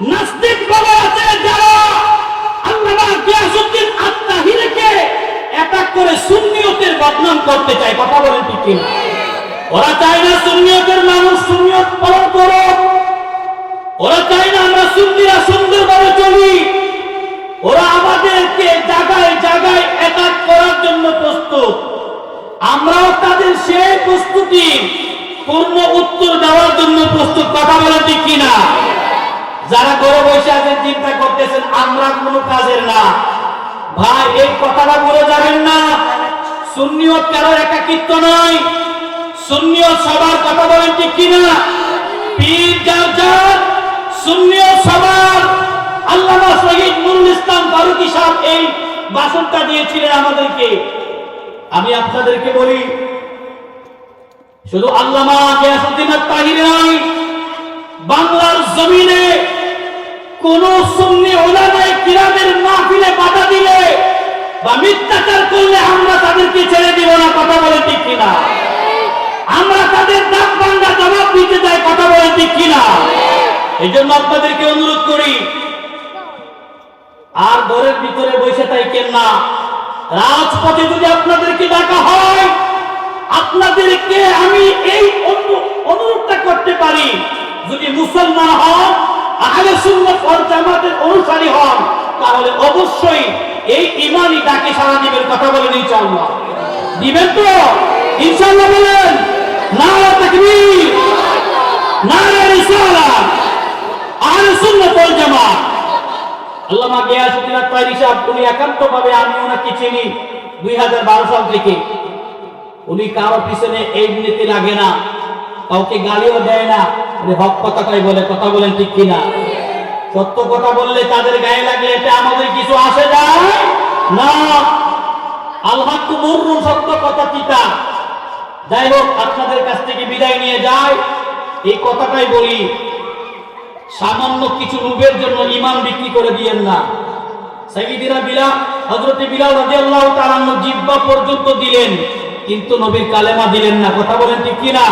নাস্তিক বাবা আছে যারা আল্লামা গিয়াসউদ্দিন আত্মাহিরকে অ্যাটাক করে সুন্নিয়তের বদনাম করতে চায়, কথা বলেন ঠিক কিনা? ওরা চায় না সুন্নিয়তের মানুষ সুন্নিয়ত পালন করো ওরা চায় না আমরা সুন্নিরা সুন্দরভাবে চলি। ওরা আমাদেরকে জায়গায় জায়গায় অ্যাটাক করার জন্য প্রস্তুত। আমরাও তাদের সেই প্রস্তুতি, পূর্ণ উত্তর দেওয়ার জন্য প্রস্তুত, কথা বলা ঠিক কিনা? যারা ঘরে বসে আছেন চিন্তা করতেছেন, আমরা কোনো কাজের না। ভাই, এই কথাটা বলে যাবেন না। সুন্নিয়ত কারও একাকিত্ব নয় সুন্নিয়ত সবার কথা বলেন ঠিক কিনা? পীর যার যার সুন্নিয়ত সবার। আল্লামা শহীদ নুরুল ইসলাম ফারুকী সাহেব এই বাসনটা দিয়েছিলেন আমাদেরকে। আমি আপনাদেরকে বলি, শুধু আল্লামা গিয়াসউদ্দিন তাহির নয় বাংলার জমিনে কোন সুন্নি ওলামায়ে কিরামের মাহফিলে বাধা দিলে বা মিথ্যাচার করলে আমরা তাদেরকে ছেড়ে দিব না, কথা বলে ঠিক কিনা? আমরা তাদের দাঁত ভাঙ্গা জবাব দিতে চাই, কথা বলে ঠিক কিনা? এই জন্য আপনাদেরকে অনুরোধ করি, আর ঘরের ভিতরে বসে থাকেন না। রাজপথে যদি আপনাদেরকে ডাকা হয়, আপনাদেরকে আমি এই অনু- অনুরোধটা করতে পারি, যদি মুসলমান হন আহলে সুন্নাত ওয়াল জামাতের অনুসারী হন, তাহলে অবশ্যই এই ইমানই ডাকে সারা দিবেন। কথা বলেন ইনশাআল্লাহ। দিবেন তো? ইনশাআল্লাহ বলেন। নারা তাকবীর। নারা রিসালাত আহলে সুন্নাত ওয়াল জামাত। আল্লামা গিয়াসউদ্দিন আত্মারি সাহেব উনি একান্তভাবে আমি ওনাকে চিনি দুই হাজার বারো সাল থেকে। উনি কারও পিছনে এই নীতি লাগে না। কাউকে গালিও দেয় না। হক কথাটাই বলে, কথা বলেন ঠিক কিনা? সত্য কথা বললে তাদের গায়ে লাগলে এতে আমাদের কিছু আসে যায় না। আল্লাহ মুররুন, সত্য কথা চিতা। যাই হোক, আপনাদের কাছ থেকে বিদায় নিয়ে যায় এই কথাটাই বলি। সামান্য কিছু রূপের জন্য ইমান বিক্রি করে দিয়েন না। সাইয়্যিদিনা বিলাল, হযরতে বিলাল রাদিয়াল্লাহু তাআলা জিব্বা পর্যন্ত দিলেন, কিন্তু নবীর কালেমা দিলেন না। কথা বলেন ঠিক কি না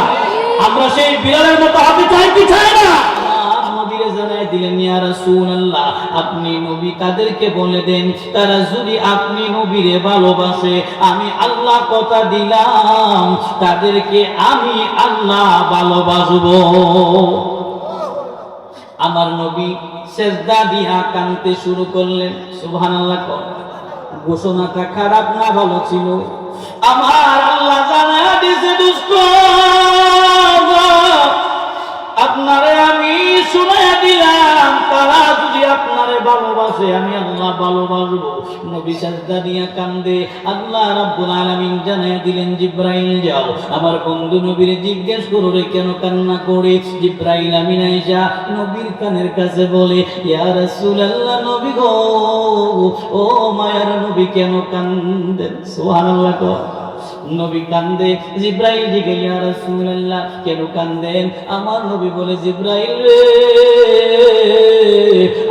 আমরা সেই বিলালের মতো হতে চাই কি চাই না? আপনি নবী তাদেরকে বলে দেন, তারা যদি আপনি নবীরে ভালোবাসে, আমি আল্লাহ কথা দিলাম, তাদেরকে আমি আল্লাহ ভালোবাসবো। আমার নবী সেজদা দিয়া কানতে শুরু করলেন, সুবহানাল্লাহ ঘোষণাটা খারাপ না ভালো ছিল? আমার আল্লাহ জানা দিছে, দুষ্ট আপনারে আমি শুনে দিলাম, তারা যদি আপনারে ভালোবাসে, আমি আল্লাহ ভালোবাসবো। নবী সাজদা দিয়া কান্দে, আল্লাহ রাব্বুল আলামিন জানাই দিলেন, জিব্রাইল যাও। আমার বন্ধু নবীর জিজ্ঞেস করো রে, কেন কান্না করে? জিব্রাইল আমিন আইসা নবীর কানের কাছে বলে, ইয়া রাসূলুল্লাহ নবী গো, ও মায়ার নবী কেন কান্দেন? সুবহানাল্লাহ নবী কান্দে, জিব্রাইল দিকে ইয়া রাসূলুল্লাহ, কেন কান্দেন? আমার নবী বলে, জিব্রাইল রে,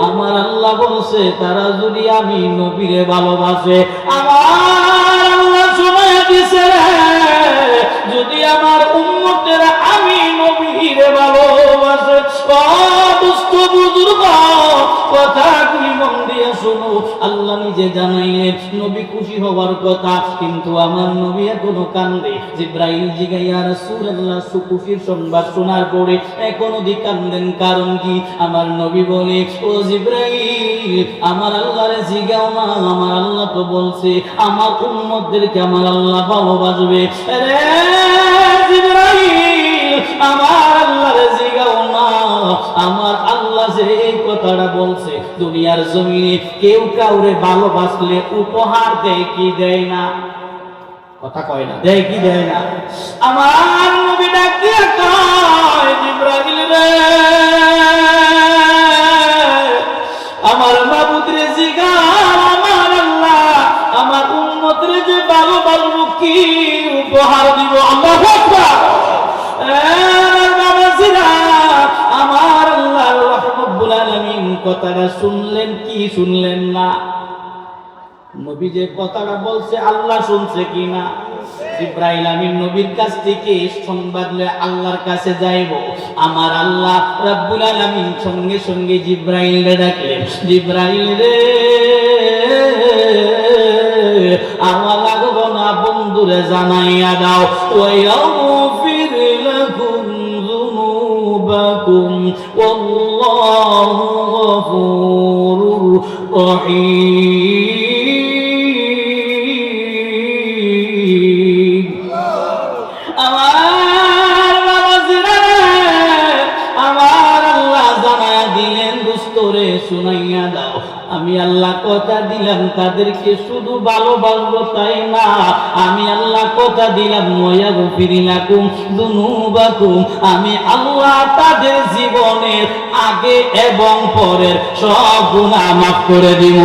আমার আল্লাহ বলছে, তারা যদি আমি নবীরে ভালোবাসে, আমার আল্লাহ সময় দিছে যদি আমার উম্মতেরা আমি নবীরে ভালোবাসে দুস্থ বুজুর্গ দিয়ে শোনো, আল্লাহ নিজে জানাইলেন, নবী খুশি হওয়ার কথা, কিন্তু আমার নবী এখনও কান্দে। জিব্রাইল জিগাইয়া সংবাদ শোনার পরে এখনও দি কান্দেন, কারণ কি? আমার নবী বলে, ও জিব্রাইল, আমার আল্লাহরে জিগাও না আমার আল্লাহ তো বলছে, আমার উম্মতদেরকে আমার আল্লাহ ভালোবাসবে। রে জিব্রাইল, আমার আল্লাহরে জিগাও না আমার আল্লাহ দুনিয়ার জমিনে কেউ কাউরে ভালোবাসলে উপহার দেয় কি দেয় না? কথা কয় না। দেয় কি দেয় না? আমার নবী ডাক কয় ইব্রাহিম রে। কথাটা শুনলেন কি শুনলেন না? নবী যে কথাটা বলছে, আল্লাহ শুনছে কি না? জিব্রাইল আমি নবীর কাছ থেকে সংবাদ লয়ে আল্লাহর কাছে যাইব। আমার আল্লাহ রাব্বুল আলামিন সঙ্গে সঙ্গে জিব্রাইল ডাকলেন, জিব্রাইল রে, আমার লাগবো না বন্ধুরে জানাইয়া দাও। ওয়াইয়াগফির লাকুম যুনুবাকুম, ওয়াল্লাহু রহিম। আমার আমার আল্লাহ দিলেন, দুস্তরে শুনাইয়া দাও। আমি আল্লাহ কথা দিলাম, তাদেরকে শুধু ভালোবাসবো তাই না। আমি আল্লাহ কথা দিলাম ময়া গফিরিলাকুম দুনুবাকুম। আমি আল্লাহ তাদের জীবনের আগে এবং পরের সব গুনাহ মাফ করে দিব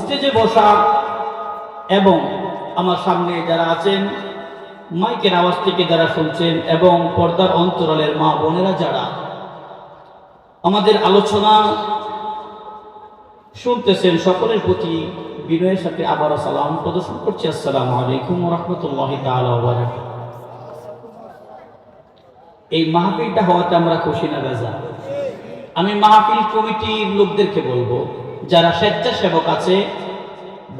স্টেজে বসা এবং আমার সামনে যারা আছেন, মাইকের আওয়াজ থেকে যারা শুনছেন এবং পর্দার অন্তরালের মা বোনেরা যারা, আমাদের আলোচনা শুনতেছেন সকলের প্রতি বিনয়ের সাথে আবারও সালাম। প্রদর্শন করছি, আসসালামু আলাইকুম রহমতুল্লাহ এই মাহফিলটা হওয়াতে আমরা খুশি না বেজা আমি মাহফিল কমিটির লোকদেরকে বলব, যারা স্বেচ্ছাসেবক আছে,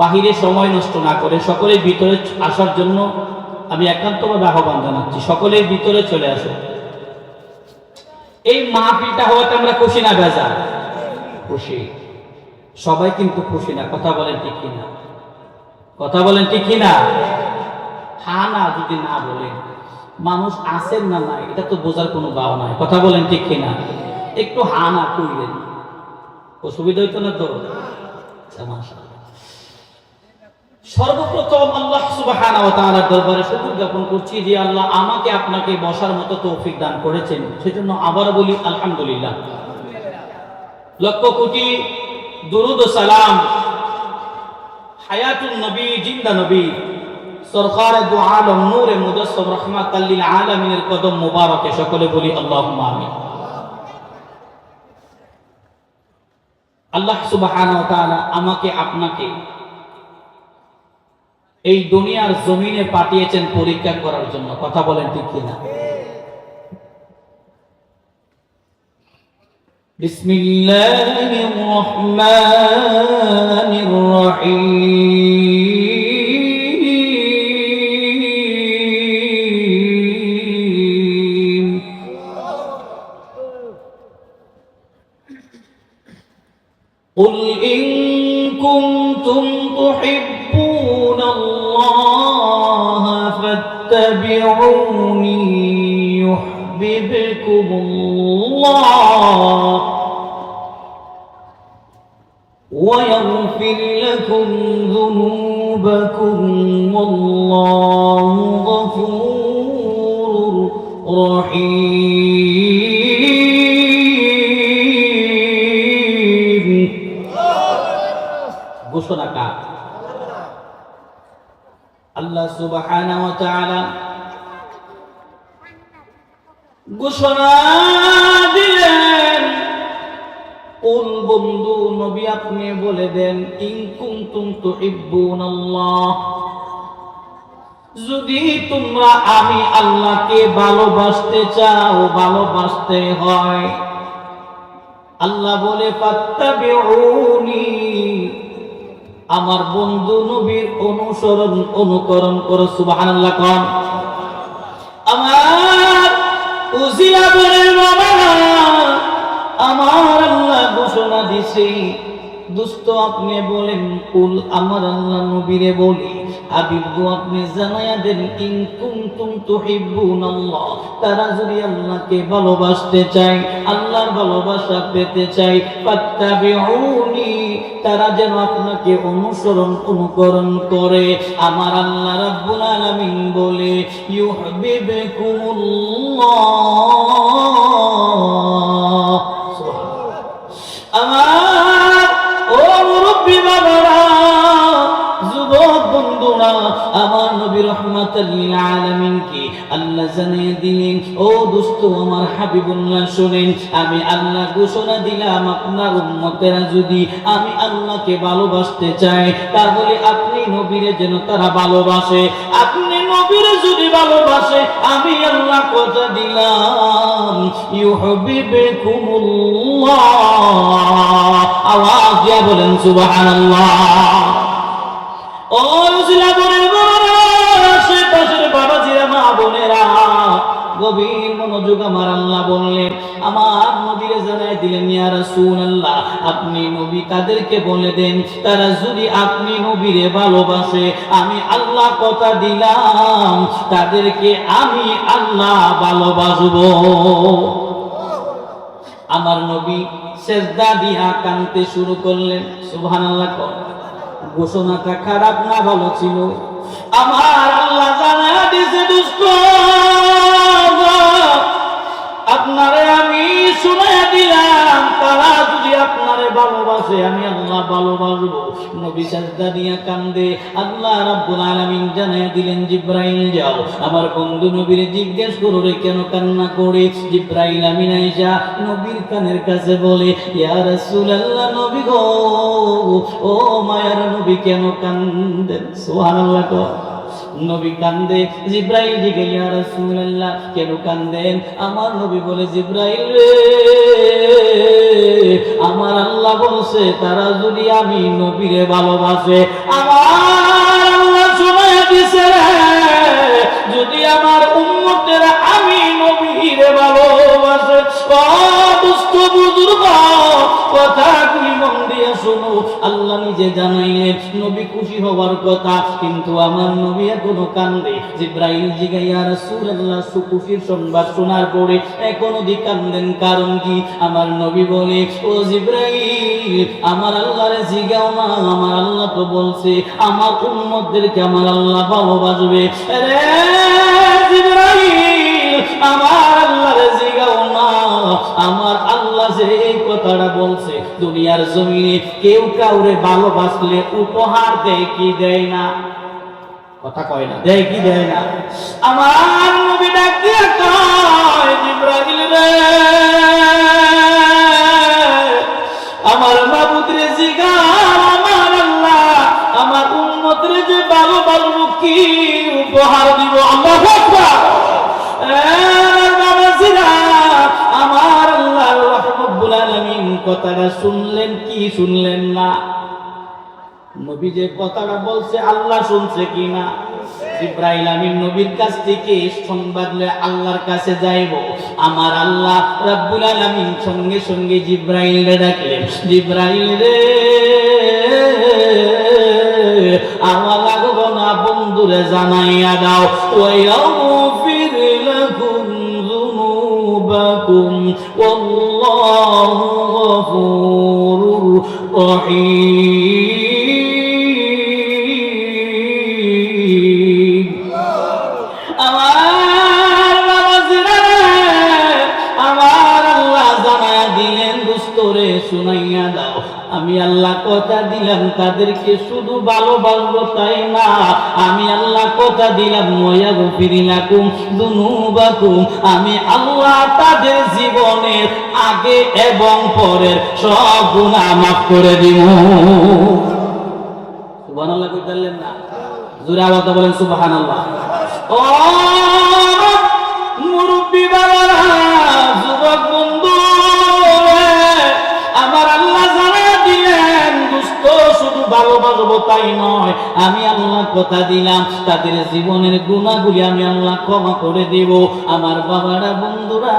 বাহিরে সময় নষ্ট না করে সকলের ভিতরে আসার জন্য আমি একান্তভাবে আহ্বান জানাচ্ছি, সকলের ভিতরে চলে আসো। এই মাহফিলটা হওয়াতে আমরা খুশি না বেজা খুশি। সবাই কিন্তু খুশি না, কথা বলেন ঠিক কিনা কথা বলেন ঠিক কিনা হা না যদি না বলেন, মানুষ আসেন না নাই, এটা তো বোঝার কোনো বাও নাই, কথা বলেন ঠিক কিনা একটু হা না করলেন অসুবিধা হইতো না তো? আচ্ছা, সর্বপ্রথম আল্লাহ তাআলার দরবারে শুকর জ্ঞাপন করছি যে আল্লাহ আমাকে আপনাকে বসার মতো তৌফিক দান করেছেন। সেজন্য আবার বলি আলহামদুলিল্লাহ। লক্ষ কোটি দুরুদ সালাম। হায়াতুন নবী জিন্দা নবী। সরকার দু আলম নূরে মুদাসসম রাহমাতাল লিল আলামিনের কদম মুবারকে সকলে বলি আল্লাহুম্মা আমিন। আল্লাহ সুবহানাহু ওয়া তাআলা আমাকে আপনাকে এই দুনিয়ার জমিনে পাঠিয়েছেন পরীক্ষা করার জন্য কথা বলেন ঠিক কিনা بسم الله الرحمن الرحيم ঘোষণা কার? আল্লাহ সুবহানাহু ঘোষণা দিলেন কোন বন্ধু নবী আপনি বলে দেন, ইন কুনতুম তুহিব্বুনাল্লাহ। যদি তোমরা আমি আল্লাহকে ভালোবাসতে চাও, ভালোবাসতে হয়। আল্লাহ বলে, ফাত্তাবিউনি। আমার বন্ধু নবীর অনুসরণ, অনুকরণ করো, সুবহানাল্লাহ কোন। আমার বাবা, আমার আল্লাহ ঘোষণা দিছে। দুস্থ আপনি বলেন, কুল আমার আল্লাহ নবীরে বলি হাবিব আপনি জানায়া দেন, ইন কুনতুম তুহিব্বুনাল্লাহ। তারা যদি আল্লাহকে ভালোবাসতে চায়, আল্লাহর ভালোবাসা পেতে চায়, ফাত্তাবিউনি, তারা যেন আপনাকে অনুসরণ অনুকরণ করে। আমার আল্লাহ রাব্বুল আলামিন বলে, ইউহিব্বুকুমুল্লাহ। আল্লাহ ও আমি আল্লাহ ঘোষণা দিলাম, আপনার যদি আমি আল্লাহকে ভালোবাসতে চাই তাহলে আপনি নবীরে যেন তারা ভালোবাসে। আপনি ভালোবাসে, আমি আল্লাহ কথা দিলাম আওয়াজ দিয়া বলেন ও মনোযোগ আমার আল্লাহ বললেন। আমার নবীরে জানাই দিলেন আপনি নবী তাদেরকে বলে দেন? তারা যদি আপনি নবীরে ভালোবাসে, আমি আল্লাহ কথা দিলাম, তাদেরকে আমি আল্লাহ আমার নবী দিয়া কানতে শুরু করলেন। সুবহানাল্লাহ ঘোষণাটা খারাপ না ভালো ছিল? আমার আল্লাহ জানা দিছে, দুষ্ট আপনারে আমি শুনে দিলাম, তারা যদি আপনারে ভালোবাসে, আমি আল্লাহ ভালোবাসবো। নবী সাজদা দিয়া কান্দে, আল্লাহ রাব্বুল আলামিন জানায় দিলেন, জিব্রাইল যাও। আমার বন্ধু নবীর জিজ্ঞেস করো রে, কেন কান্না করে? জিব্রাইল আমিন আইসা নবীর কানের কাছে বলে, ইয়া রাসূলুল্লাহ নবী গো, ও মায়ার নবী, কেন কান্দেন? সুবহানাল্লাহ নবী কান্দে, জিব্রাইল দিকে ইয়া রাসূলুল্লাহ, কেন কান্দেন? আমার নবী বলে, জিব্রাইল রে, আমার আল্লাহ বলছে, তারা যদি আমি নবীরে ভালোবাসে, আমার আল্লাহ সময় দিছে রে। যদি আমার উম্মতেরা আমি নবীরে ভালোবাসে দুষ্ট বুজুর্গ কথাগুলি মন দিয়ে শোনো আল্লাহ নিজে জানাইলেন নবী খুশি হওয়ার কথা। কিন্তু আমার নবী এখনও কান্দে। জিব্রাইল জিগাইয়া রাসূলুল্লাহ, সুখুশির সংবাদ শোনার পরে এখনও দি কান্দেন, কারণ কি? আমার নবী বলে, ও জিব্রাইল, আমার আল্লাহরে জিগাও না। আমার আল্লাহ তো বলছে, আমার উম্মতদেরকে আমার আল্লাহ ভালোবাসবে। রে জিব্রাইল, আমার আল্লাহরে জিগাও না। আমার দুনিয়ার জমিনে কেউ কাউরে ভালোবাসলে উপহার দেয় কি দেয় না? কথা কয় না। দেয় কি দেয় না? আমার নবী ডাক কয় ইব্রাহিম রে! কথাটা শুনলেন, কি শুনলেন না? নবী যে কথাটা বলছে, আল্লাহ শুনছে কি না? ইব্রাহিম আমিন নবীর কাছ থেকে সংবাদ লয়ে আল্লাহর কাছে যাইব। আমার আল্লাহ রাব্বুল আলামিন সঙ্গে সঙ্গে জিব্রাইল ডাকলেন, জিব্রাইল রে, আমার লাগবো না বন্ধুরে জানাইয়া দাও। ওয়াইয়াগফির লাকুম যুনুবাকুম, ওয়াল্লাহু গফুরুর রহিম আমার বাবাজিরা, আমার আল্লাহ জানায়া দিলেন দুস্তরে শুনাইয়া দাও। আমি আল্লাহ কথা দিলাম, তাদেরকে শুধু ভালোবাসবো তাই না। আমি আল্লাহ কথা দিলাম ময়া গফিরিলাকুম দুনুবাকুম। আমি আল্লাহ তাদের জীবনের আগে এবং পরের সব গুণা মাফ করে দিব সুবহানাল্লাহ কইতালেন না? জোরে আওয়াজ বলেন সুবহানাল্লাহ। ও মুরব্বি বাবারা, যুবক বন্ধু ভালোবাসবো তাই নয়। আমি আল্লাহ কথা দিলাম, তাদের জীবনের গুণাগুলি আমি আল্লাহ ক্ষমা করে দেব। আমার বাবারা, বন্ধুরা,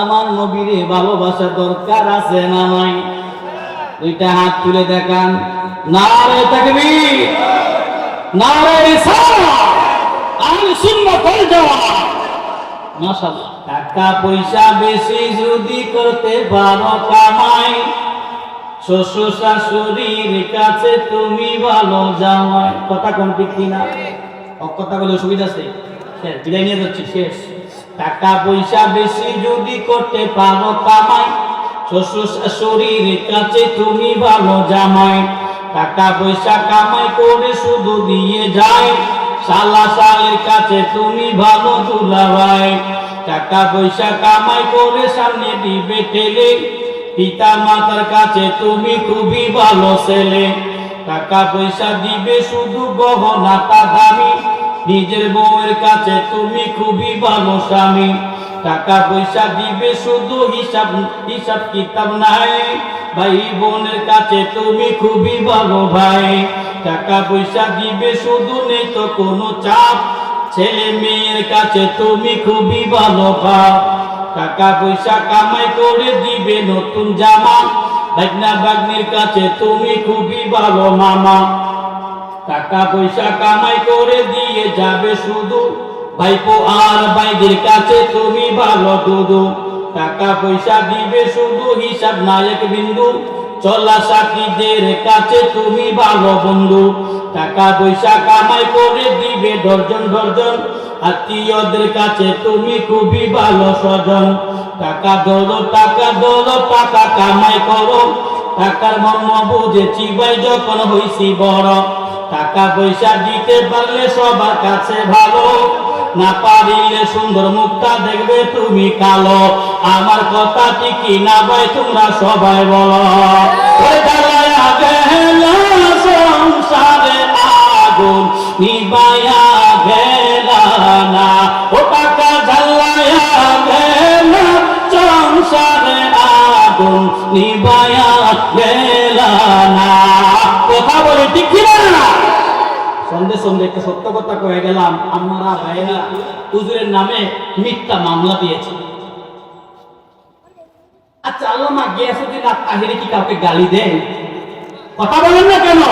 আমার নবীরে ভালোবাসা দরকার আছে না নাই? দুইটা হাত তুলে দেখান। না রে তাকবীর। নারে রিসালা আহলে টাকা পয়সা বেশি যদি করতে পারো কামাই। শ্বশুর শাশুড়ির কাছে তুমি ভালো জামাই কথা ঠিক কিনা? ও কথা বলে সুবিধা আছে? বিদায় নিয়ে যাচ্ছি, শেষ। টাকা পয়সা বেশি যদি করতে পারো কামাই। শ্বশুর শাশুড়ির কাছে তুমি ভালো জামাই। টাকা পয়সা কামাই করে শুধু দিয়ে যায় শালা শালের কাছে তুমি ভালো দুলাভাই। টাকা পয়সা কামাই করে সামনে দিবে ঠেলে। পিতা মাতার কাছে তুমি খুবই ভালো ছেলে। টাকা পয়সা দিবে শুধু গহনাটা দামি। নিজের বউয়ের কাছে তুমি খুবই ভালো স্বামী। টাকা পয়সা দিবে শুধু হিসাব হিসাব কিতাব নাই। ভাই বোনের কাছে তুমি খুবই ভালো ভাই। টাকা পয়সা দিবে শুধু নেই তো কোনো চাপ। ছেলে মেয়ের কাছে তুমি খুবই ভালো ভাব। টাকা পয়সা কামাই করে দিবে নতুন জামা। বাগনা বাগনির কাছে তুমি খুবই ভালো মামা। টাকা পয়সা কামাই করে দিয়ে যাবে শুধু। ভাইপো আর ভাইদের কাছে তুমি ভালো দুদু টাকা পয়সা দিবে শুধু হিসাব নায়ক বিন্দু। চলা সাথীদের কাছে তুমি ভালো বন্ধু। টাকা পয়সা কামাই করে দিবে ডর্জন ডর্জন আত্মীয়দের কাছে তুমি খুবই ভালো স্বজন। টাকা দলো টাকা দলো, টাকা কামাই করো। টাকার মর্ম বুঝেছি ভাই, যখন হইছি বড়। টাকা পয়সা দিতে পারলে সবার কাছে ভালো। না পারিলে সুন্দর মুখটা দেখবে তুমি কালো। আমার কথা ঠিকই না ভাই, তোমরা সবাই বলো। সংসারে আগুন নিবায়া গেল না ও টাকা জ্বালায়া গেল, সংসারে আগুন নিবায়া গেল না। কথা বলে, ঠিক না সন্ধ্যে সন্ধ্যে একটা সত্য কথা কয়ে গেলাম, আমরা ভাইয়েরা হুজুরের নামে মিথ্যা মামলা দিয়েছে। আচ্ছা আল্লামা গিয়াসুদ্দিন আর কি কাউকে গালি দেন? কথা বলেন না কেন?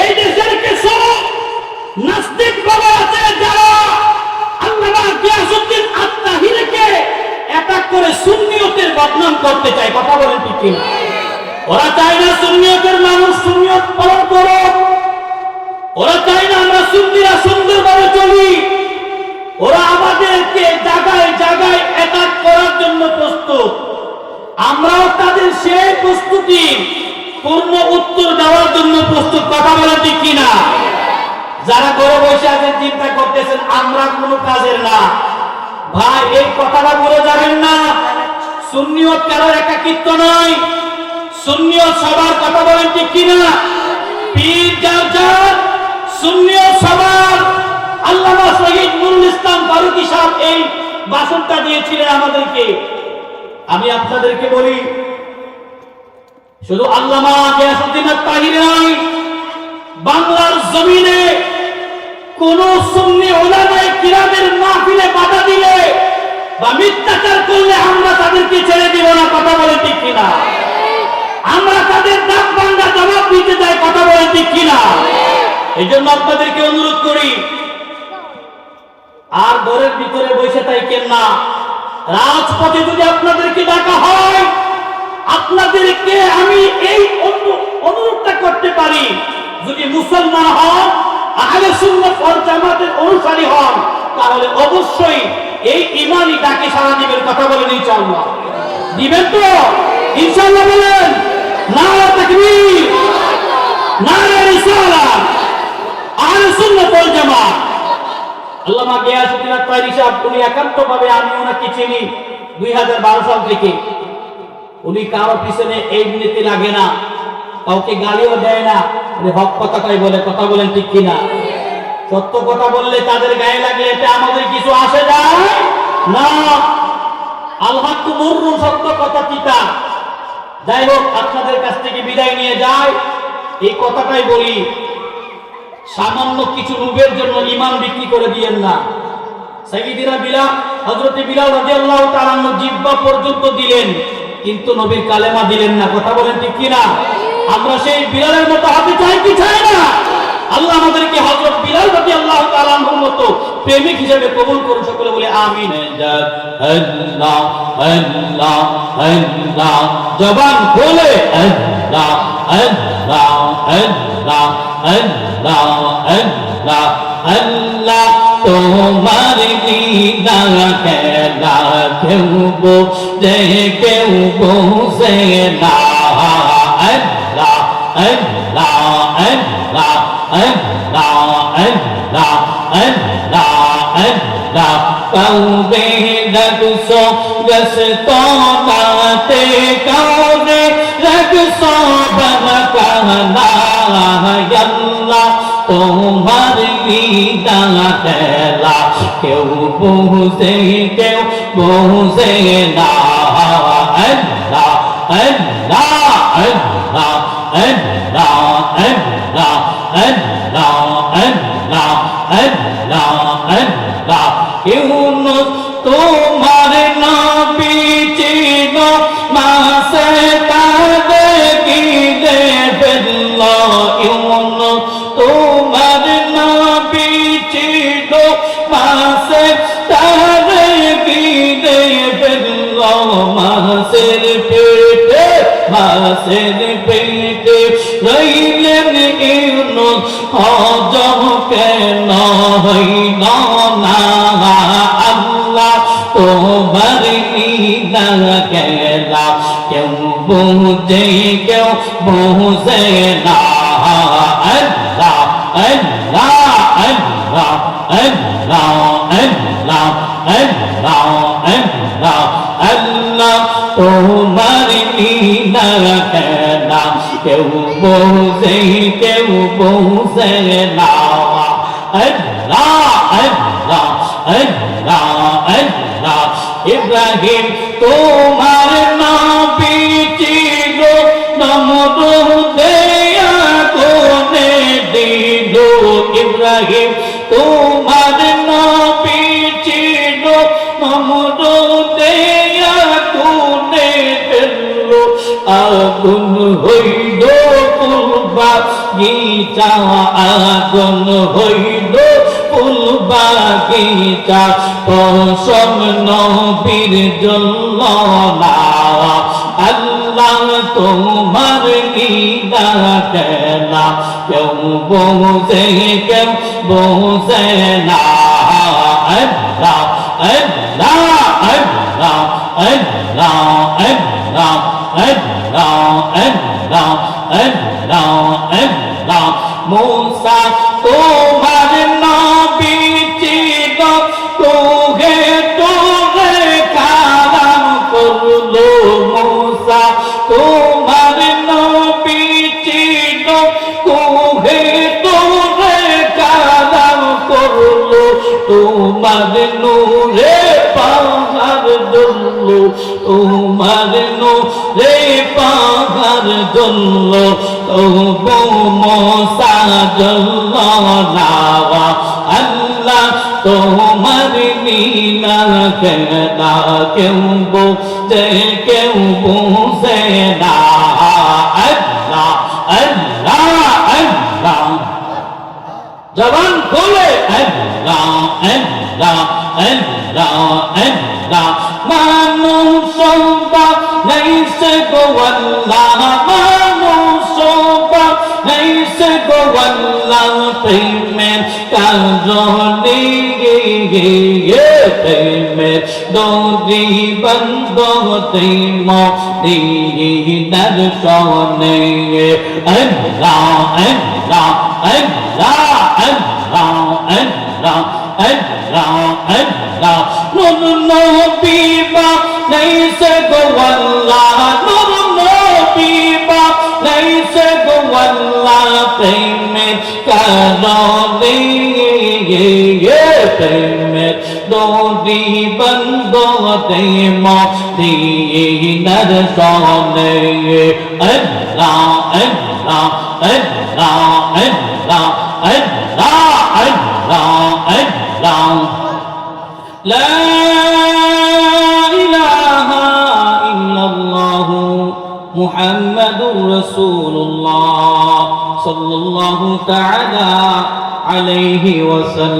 এই দেশের কিছু নাস্তিক বাবা আছে যারা আল্লামা গিয়াসুদ্দিন আর তাহিরকে অ্যাটাক করে সুন্নিয়তের বদনাম করতে চায়, কথা বলেন ঠিক কিনা? ওরা চায় না সুন্নিয়তের মানুষ সুন্নিয়ত পালন করুক। ওরা চায় না আমরা সুন্নিরা সুন্দরভাবে চলি। ওরা আমাদেরকে জায়গায় জায়গায় অ্যাটাক করার জন্য প্রস্তুত। আমরাও তাদের সেই প্রস্তুতি, পূর্ণ উত্তর দেওয়ার জন্য প্রস্তুত, কথা বলা ঠিক কিনা? যারা ঘরে বসে আছেন চিন্তা করতেছেন, আমরা কোনো কাজের না। ভাই, এই কথাটা বলে যাবেন না। সুন্নিয়ত কারোর একাকিত্ব নয়। সুন্নিয়ত সবার কথা বলেন ঠিক কিনা? পীর যার যার সুন্নিয়ত সবার। আল্লামা শহীদ নুরুল ইসলাম ফারুকী সাহেব এই বাসনটা দিয়েছিলেন আমাদেরকে। আমি আপনাদেরকে বলি, শুধু আল্লামা গিয়াসউদ্দিন তাহির নয়, বাংলার জমিনে কোন সুন্নি ওলামায়ে কিরামের মাহফিলে বাধা দিলে বা মিথ্যাচার করলে আমরা তাদেরকে ছেড়ে দিব না, কথা বলে ঠিক কিনা? আমরা তাদের দাম ভাঙ্গা জবাব দিতে চাই, কথা বলে ঠিক কিনা? এই জন্য আপনাদেরকে অনুরোধ করি, আর ঘরের ভিতরে বসে থাকেন না। রাজপথে যদি আপনাদেরকে ডাকা হয়, আপনাদেরকে আমি এই অনু- অনুরোধটা করতে পারি। যদি মুসলমান হন, আহলে সুন্নাত ওয়াল জামাতের অনুসারী হন, তাহলে অবশ্যই এই ইমানই ডাকে সারা দিবেন। কথা বলে বলেন ইনশাআল্লাহ। দিবেন তো? ইনশাআল্লাহ বলেন, নারা তাকবীর, নারা রিসালাত আহলে সুন্নাত ওয়াল জামাত। আল্লামা গিয়াসউদ্দিন আত-তাইরি সাহেব, উনি একান্তভাবে আমি ওনাকে চিনি 2012 সাল থেকে। উনি কারও পিছনে এই নীতি লাগে না। কাউকে গালিও দেয় না। হক কথাটাই বলে, কথা বলেন ঠিক কিনা? সত্য কথা বললে তাদের গায়ে লাগলে এতে আমাদের কিছু আসে যায় না। আল্লাহ মুররু সত্য কথা তিতা যাই হোক, আপনাদের কাছ থেকে বিদায় নিয়ে যায় এই কথাটাই বলি। সামান্য কিছু রূপের জন্য ইমান বিক্রি করে দিয়েন না। সাইয়্যিদিনা বিলাল, হযরতে বিলাল রাদিয়াল্লাহু তাআলা জিব্বা পর্যন্ত দিলেন, কিন্তু নবীর কালেমা দিলেন না। কথা বলেন ঠিক কি না আমরা সেই বিলালের মতো হতে চাই, কি চাই না? আল্লাহ আমাদেরকে হযরত বিলাল রাদিয়াল্লাহু তাআলা আনহুর মতো প্রেমিক হিসেবে কবুল করুন সকলে বলে, আমিন আল্লাহ আল্লাহ আল্লাহ। জবান খুলে, আল্লাহ আল্লাহ আল্লাহ আল্লাহ আল্লাহ আল্লাহ। তোমার খেলা কেউ বোঝে কেউ বোঝে না তোমার লীলা খেলা কেউ বুঝে কেউ বুঝে না আল্লাহ আল্লাহ মাসের পেটে রইলেন ইউনুস হজম কেন হইল না আল্লাহ তোমার লীলা গেলা কেউ বুঝে কেউ বুঝে না আল্লাহ আল্লাহ আল্লাহ আল্লাহ আল্লাহ আল্লাহ আল্লাহ আল্লাহ তোমার কেউ বুঝে কেউ বুঝে না আল্লাহ আল্লাহ আল্লাহ আল্লাহ ইব্রাহিম, তোমার নবী ছিল নমরুদে আগুনে দিল। ইব্রাহিম, তোমার নবী ছিল নমরুদে আগুনে দিল। আগুন হইল বাগিচা আগুন হইল ফুল বাগিচা পশম নবীর জন্য নাওয়া আল্লাহ তোমার লীলা খেলা কেউ বোঝে কেউ বোঝে না। আল্লাহ আল্লাহ আল্লাহ আল্লাহ আল্লাহ আল্লাহ আল্লাহ। তোমার নূরে পাহাড় দল্লো তবু মশা জল্ল নাওয়া আল্লাহ, তোমার নীলা কেনা কেউ বুঝে কেউ বুঝে না। আল্লাহ আল্লাহ আল্লাহ। জবান খোলে, আল্লাহ আল্লাহ আল্লাহ আল্লাহ। মানুষ سبو اللہ مانو صوبہ نہیں سبو اللہ پیمین کازونی یہ پیمین دوری بندو تیمو دیئی در شونے اللہ اللہ اللہ اللہ اللہ اللہ اللہ نبی بابا laisa go Allah nur mobiba laisa go Allah payment karone ye ye payment do di bando de mo di nar sone Allah Allah Allah Allah মুহাম্মাদুর রাসূলুল্লাহ সাল্লাল্লাহু তাআলা আলাইহি ওয়াসাল্লাম।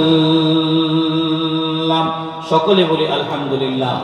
সকলে বলি আলহামদুলিল্লাহ।